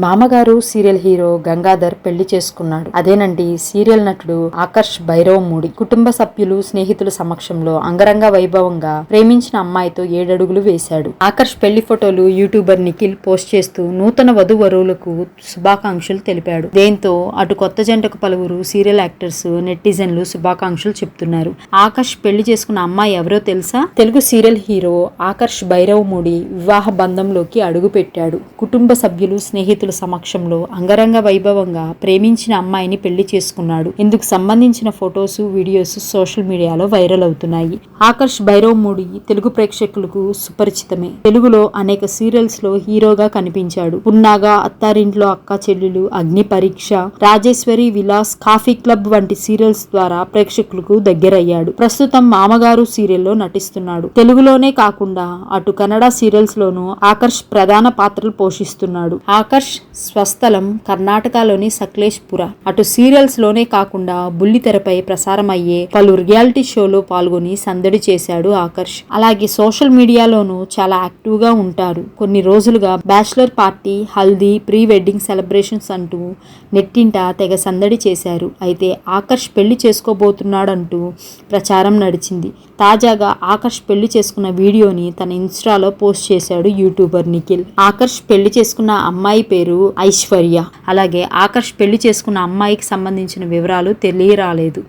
మామగారు serial hero Gangadhar పెళ్ళి చేసుకున్నాడు. అదేనండి సీరియల్ నటుడు ఆకర్ష్ భైరవమూడి కుటుంబ సభ్యులు స్నేహితుల సమక్షంలో అంగరంగ వైభవంగా ప్రేమించిన అమ్మాయితో ఏడడుగులు వేశాడు. ఆకర్ష్ పెళ్ళి ఫోటోలు యూట్యూబర్ నిఖిల్ పోస్ట్ చేస్తూ నూతన వధువరులకు శుభాకాంక్షలు తెలిపాడు. దీంతో అటు కొత్త జంటకు పలువురు సీరియల్ యాక్టర్స్ నెటిజన్లు శుభాకాంక్షలు చెప్తున్నారు. ఆకర్ష్ పెళ్ళి చేసుకున్న అమ్మాయి ఎవరో తెలుసా? తెలుగు సీరియల్ హీరో ఆకర్ష్ భైరవమూడి వివాహ బంధంలోకి అడుగుపెట్టాడు. కుటుంబ సభ్యులు స్నేహితులు సమక్షంలో అంగరంగ వైభవంగా ప్రేమించిన అమ్మాయిని పెళ్ళి చేసుకున్నాడు. ఇందుకు సంబంధించిన ఫొటోస్ వీడియోస్ సోషల్ మీడియాలో వైరల్ అవుతున్నాయి. ఆకర్ష్ భైరవమూడి తెలుగు ప్రేక్షకులకు సుపరిచితమే. తెలుగులో అనేక సీరియల్స్లో హీరోగా కనిపించాడు. పున్నాగా అత్తారింట్లో అక్క చెల్లెలు అగ్ని పరీక్ష రాజేశ్వరి విలాస్ కాఫీ క్లబ్ వంటి సీరియల్స్ ద్వారా ప్రేక్షకులకు దగ్గరయ్యాడు. ప్రస్తుతం మామగారు సీరియల్లో నటిస్తున్నాడు. తెలుగులోనే కాకుండా అటు కన్నడ సీరియల్స్ లోనూ ఆకర్ష్ ప్రధాన పాత్రలు పోషిస్తున్నాడు. ఆకర్ష్ స్వస్థలం కర్ణాటకలోని సక్లేష్పుర. అటు సీరియల్స్లోనే కాకుండా బుల్లితెరపై ప్రసారమయ్యే పలు రియాలిటీ షోలో పాల్గొని సందడి చేశాడు ఆకర్ష్. అలాగే సోషల్ మీడియాలోనూ చాలా యాక్టివ్గా ఉంటారు. కొన్ని రోజులుగా bachelor party haldi pre wedding celebrations అంటూ నెట్టింట తెగ సందడి చేశారు. అయితే ఆకర్ష్ పెళ్ళి చేసుకోబోతున్నాడంటూ ప్రచారం నడిచింది. తాజాగా ఆకర్ష్ పెళ్ళి చేసుకున్న వీడియోని తన ఇన్స్టాలో పోస్ట్ చేశాడు యూట్యూబర్ నిఖిల్. ఆకర్ష్ పెళ్ళి చేసుకున్న అమ్మాయి పేరు ఐశ్వర్య. అలాగే ఆకర్ష్ పెళ్ళి చేసుకున్న అమ్మాయికి సంబంధించిన వివరాలు తెలియరాలేదు.